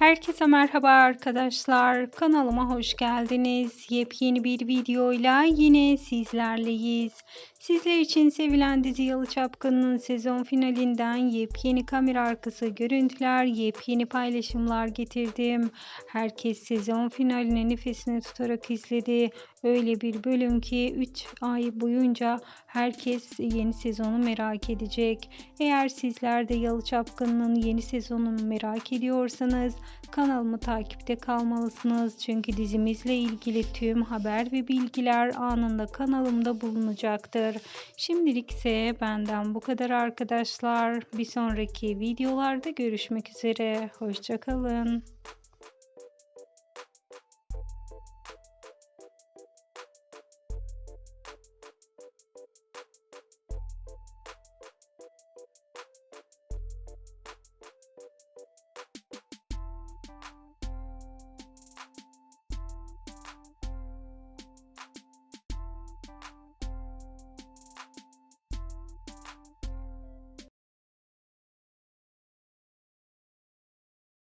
Herkese merhaba arkadaşlar. Kanalıma hoş geldiniz. Yepyeni bir videoyla yine sizlerleyiz. Sizler için sevilen dizi Yalı Çapkın'ın sezon finalinden yepyeni kamera arkası görüntüler, yepyeni paylaşımlar getirdim. Herkes sezon finaline nefesini tutarak izledi. Öyle bir bölüm ki 3 ay boyunca herkes yeni sezonu merak edecek. Eğer sizler de Yalı Çapkın'ın yeni sezonunu merak ediyorsanız kanalımı takipte kalmalısınız. Çünkü dizimizle ilgili tüm haber ve bilgiler anında kanalımda bulunacaktır. Şimdilik ise benden bu kadar arkadaşlar. Bir sonraki videolarda görüşmek üzere. Hoşçakalın.